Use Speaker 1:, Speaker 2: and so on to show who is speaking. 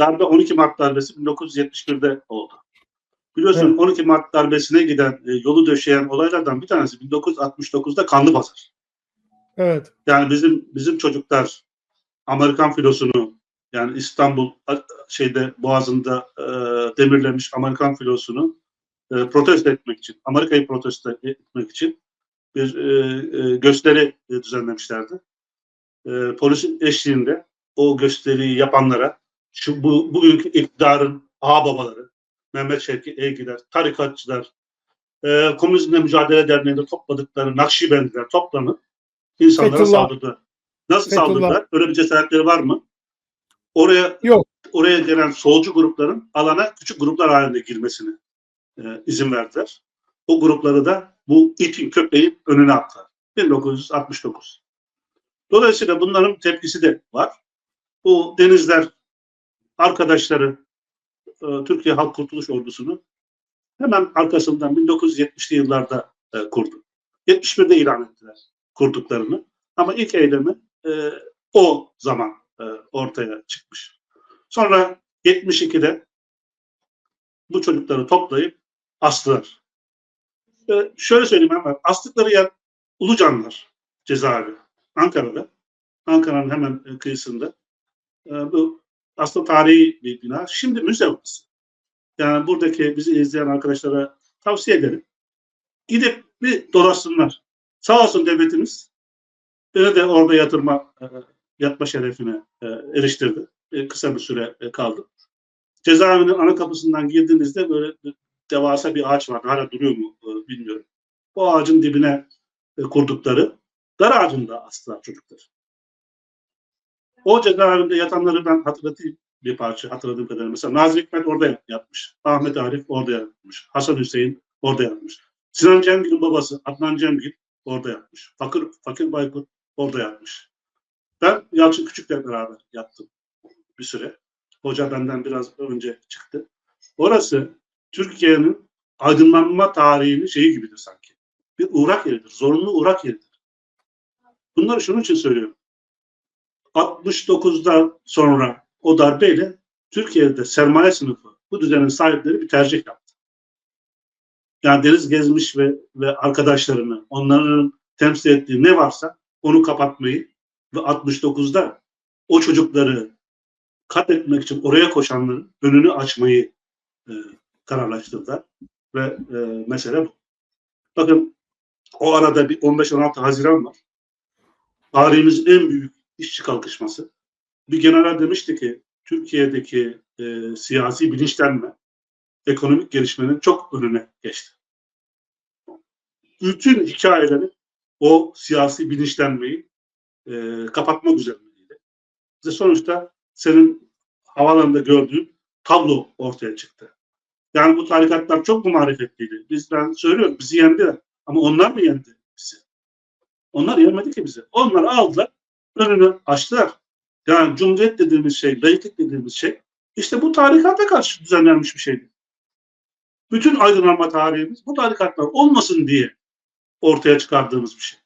Speaker 1: darbe 12 Mart darbesi 1971'de oldu. Biliyorsun
Speaker 2: Evet.
Speaker 1: 12 Mart darbesine giden, e, yolu döşeyen olaylardan bir tanesi 1969'da Kanlı Pazar.
Speaker 2: Evet.
Speaker 1: Yani bizim bizim çocuklar Amerikan filosunu yani İstanbul şeyde Boğazı'nda e, demirlemiş Amerikan filosunu e, protesto etmek için, Amerika'yı protesto etmek için bir e, e, gösteri e, düzenlemişlerdi. E, polisin eşliğinde o gösteriyi yapanlara şu bu bugünkü iktidarın ağababaları, Mehmet Şevki Eygiler, tarikatçılar, e, Komünizmle Mücadele Derneği'nde topladıkları Nakşibendiler toplanıp insanlara
Speaker 2: Fethullah.
Speaker 1: saldırdı. Nasıl
Speaker 2: Fethullah.
Speaker 1: saldırdılar? Öyle bir cesaretleri var mı? Oraya
Speaker 2: Yok.
Speaker 1: oraya gelen solcu grupların alana küçük gruplar halinde girmesini e, izin verdiler. O grupları da bu itin köpeğin önüne attılar. 1969. Dolayısıyla bunların tepkisi de var. Bu denizler arkadaşları e, Türkiye Halk Kurtuluş Ordusu'nu hemen arkasından 1970'li yıllarda e, kurdu. 71'de ilan ettiler kurduklarını. Ama ilk eylemi e, o zaman ortaya çıkmış. Sonra 72'de bu çocukları toplayıp astılar. Şöyle söyleyeyim hemen. Astıkları yer Ulucanlar cezaevi. Ankara'da. Ankara'nın hemen kıyısında. Bu aslında tarihi bir bina. Şimdi müze burası. Yani buradaki bizi izleyen arkadaşlara tavsiye ederim. Gidip bir dolaşsınlar. Sağ olsun devletimiz beni de orada yatırma e, yatma şerefine e, eriştirdi. E, kısa bir süre kaldım. Cezaevinin ana kapısından girdiğinizde böyle devasa bir ağaç vardı. Hala duruyor mu bilmiyorum. O ağacın dibine kurdukları dar ağacında astılar çocuklar. O cezaevinde yatanları ben hatırlatayım bir parça hatırladığım kadarıyla. Mesela Nazım Hikmet orada yatmış. Ahmet Arif orada yatmış. Hasan Hüseyin orada yatmış. Sinan Cemgil'in babası Adnan Cemgil orada yatmış. Fakir, Fakir Baykut orada yatmış. Ben Yalçın Küçük'le beraber yattım bir süre. Hoca benden biraz önce çıktı. Orası Türkiye'nin aydınlanma tarihinin şeyi gibidir sanki. Bir uğrak yeridir. Zorunlu uğrak yeridir. Bunları şunun için söylüyorum. 69'dan sonra o darbeyle Türkiye'de sermaye sınıfı bu düzenin sahipleri bir tercih yaptı. Yani Deniz Gezmiş ve, ve arkadaşlarını, onların temsil ettiği ne varsa onu kapatmayı ve 69'da o çocukları katletmek için oraya koşanların önünü açmayı e, kararlaştırdılar. Ve e, mesele bu. Bakın o arada bir 15-16 Haziran var. Tarihimizin en büyük işçi kalkışması. Bir general demişti ki Türkiye'deki e, siyasi bilinçlenme ekonomik gelişmenin çok önüne geçti. Bütün hikayeleri o siyasi bilinçlenmeyi e, kapatmak üzerineydi. Ve sonuçta senin havalarında gördüğün tablo ortaya çıktı. Yani bu tarikatlar çok mu marifetliydi? Biz ben söylüyorum bizi yendiler. Ama onlar mı yendi bizi? Onlar yenmedi ki bizi. Onlar aldılar, önünü açtılar. Yani cumhuriyet dediğimiz şey, layıklık dediğimiz şey işte bu tarikata karşı düzenlenmiş bir şeydi. Bütün aydınlanma tarihimiz bu tarikatlar olmasın diye ortaya çıkardığımız bir şey.